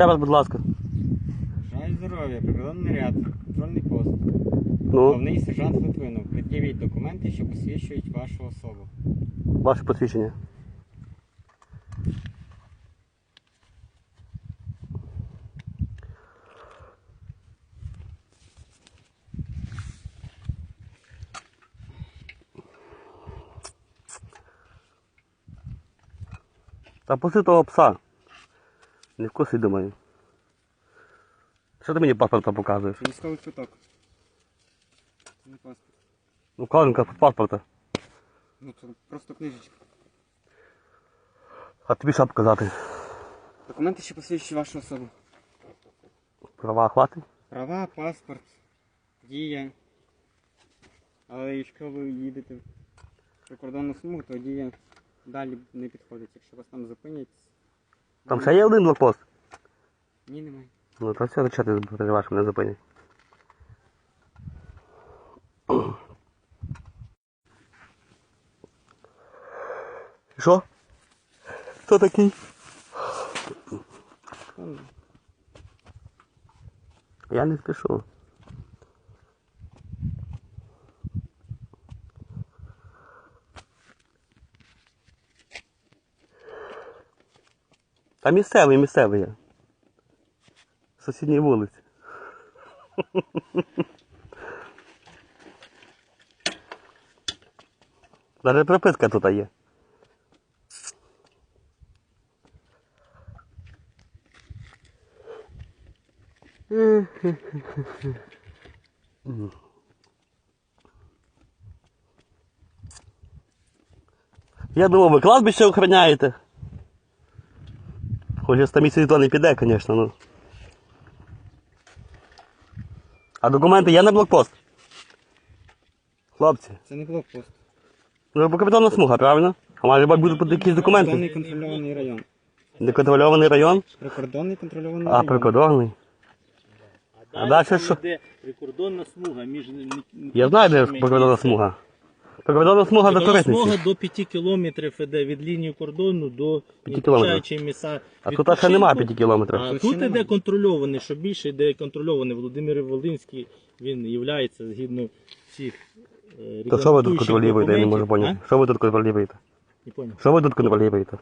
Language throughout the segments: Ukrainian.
Раз, будь ласка. Бажаю здоров'я, прикордонний ряд, контрольний пост. Ну, Головний сержант Литвинов. Пред'явіть документи, що посвідчують вашу особу. ваше посвідчення. Та пусти того пса. Не вкуси, думаю. Що ти мені паспорта показуєш? Це військовий квиток. Це не паспорт. Ну, вкладинка паспорта. Ну, це просто книжечка. А тобі що показати? Документи, що посвідчують вашу особу. Права хватить? Права, паспорт, дія. Але якщо ви їдете в прикордонну смугу, то дія далі не підходить. Якщо вас там зупинять, Там ще є один блокпост. ні, немає. Ну, то все, що ти переживаєш, мене зупинять. Що? Хто такий? Я не спішу. Та місцевий, місцевий я. Сусідній вулиці. Даже приписка тут є. Я думав, ви кладбище охороняєте. Хоч з місяць то не піде, звісно, ну. А документи є на блокпост? Хлопці. Це не блокпост. Ну, бо капітанна смуга, правильно? А має бути бути якісь Прикордонний документи. контрольований район. Неконтрольований район, Прикордонний контрольований а район. прикордонний. А далі там що? йде прикордонна смуга між Я знаю, де прикордонна смуга. Прикордонна смуга за Прикордонна смуга до 5 кілометрів іде від лінії кордону до 5 кілометрів. відпочаючі місця. А тут ще немає 5 кілометрів. А Тут іде контрольований, що більше йде контрольований. Володимир Волинський, він є згідно всіх е, То що ви тут регламентуючих контролюєте, я не можу документів. поняти. Що ви тут контролюєте? А? Не поняв. Що ви тут контролюєте?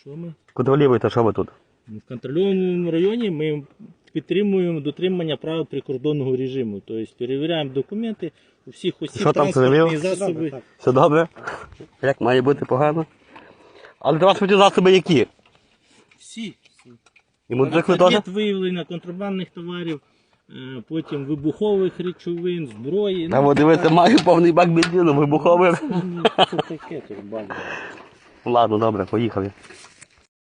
Що ми? Контролюєте, що ви тут? В контрольованому районі ми підтримуємо дотримання правил прикордонного режиму. Тобто перевіряємо документи у всіх осіб, Що там транспортні перевів? засоби. Все добре? Як має бути погано? Але транспортні засоби які? Всі. І мотоцикли теж? Виявлення контрабандних товарів, е, потім вибухових речовин, зброї. Та от дивіться, маю повний бак бензину, вибуховий. ну, це таке тут. Ладно, добре, поїхали.